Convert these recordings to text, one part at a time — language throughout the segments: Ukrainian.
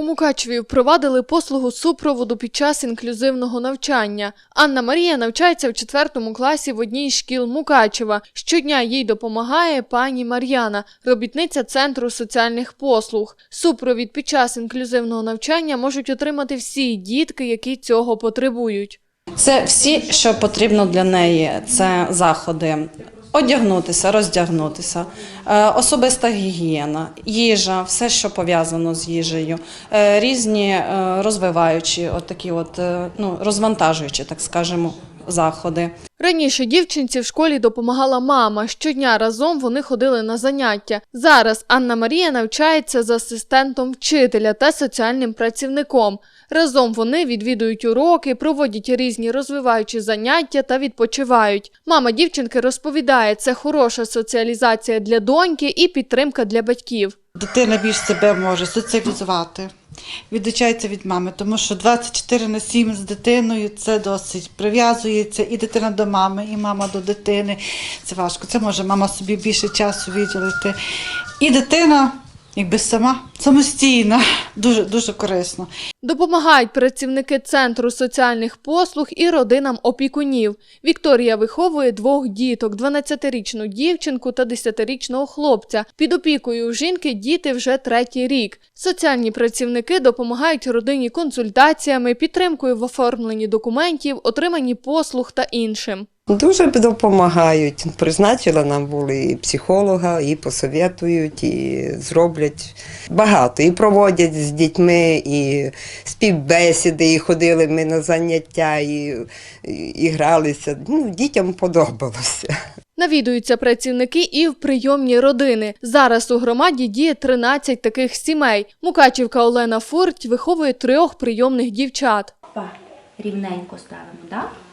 У Мукачеві впровадили послугу супроводу під час інклюзивного навчання. Анна Марія навчається в четвертому класі в одній із шкіл Мукачева. Щодня їй допомагає пані Мар'яна, робітниця центру соціальних послуг. Супровід під час інклюзивного навчання можуть отримати всі дітки, які цього потребують. Це всі, що потрібно для неї. Це заходи. Одягнутися, роздягнутися, е, особиста гігієна, їжа, все, що пов'язано з їжею, е, різні е, розвиваючі, от такі от, ну, розвантажуючі, так скажемо, заходи. Раніше дівчинці в школі допомагала мама. Щодня разом вони ходили на заняття. Зараз Анна Марія навчається з асистентом вчителя та соціальним працівником. Разом вони відвідують уроки, проводять різні розвиваючі заняття та відпочивають. Мама дівчинки розповідає, це хороша соціалізація для доньки і підтримка для батьків. Дитина більш себе може соціалізувати, відлучається від мами, тому що 24 на 7 з дитиною це досить прив'язується і дитина до мами, і мама до дитини. Це важко. Це може мама собі більше часу виділити. І дитина, якби сама самостійна, дуже дуже корисно. Допомагають працівники Центру соціальних послуг і родинам опікунів. Вікторія виховує двох діток: 12-річну дівчинку та 10-річного хлопця. Під опікою у жінки діти вже третій рік. Соціальні працівники допомагають родині консультаціями, підтримкою в оформленні документів, отриманні послуг та іншим. Дуже допомагають. Призначила нам були і психолога, і посоветують, і зроблять багато. І проводять з дітьми, і співбесіди, і ходили ми на заняття, і, і, і гралися. Ну, дітям подобалося. Навідуються працівники і в прийомні родини. Зараз у громаді діє 13 таких сімей. Мукачівка Олена Фурть виховує трьох прийомних дівчат. Па, рівненько ставимо, так? Рівненько.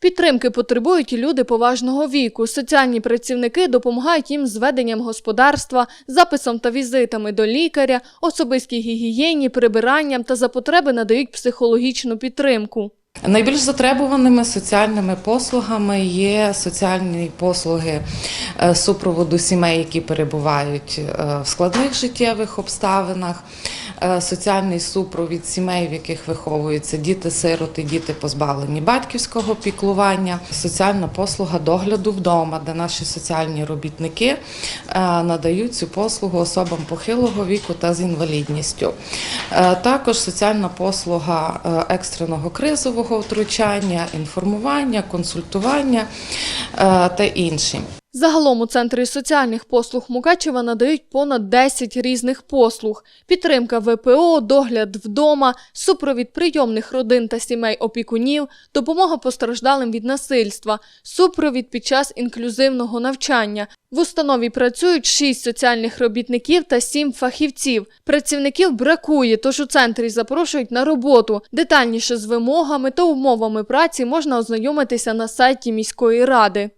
Підтримки потребують і люди поважного віку. Соціальні працівники допомагають їм з веденням господарства, записом та візитами до лікаря, особистій гігієні, прибиранням та за потреби надають психологічну підтримку. Найбільш затребуваними соціальними послугами є соціальні послуги е, супроводу сімей, які перебувають е, в складних життєвих обставинах, е, соціальний супровід сімей, в яких виховуються діти-сироти, діти позбавлені батьківського піклування, соціальна послуга догляду вдома, де наші соціальні робітники надають цю послугу особам похилого віку та з інвалідністю. Також соціальна послуга екстреного кризового втручання, інформування, консультування е, та інші. Загалом у центрі соціальних послуг Мукачева надають понад 10 різних послуг: підтримка ВПО, догляд вдома, супровід прийомних родин та сімей опікунів, допомога постраждалим від насильства, супровід під час інклюзивного навчання. В установі працюють 6 соціальних робітників та 7 фахівців. Працівників бракує, тож у центрі запрошують на роботу. Детальніше з вимогами та умовами праці можна ознайомитися на сайті міської ради.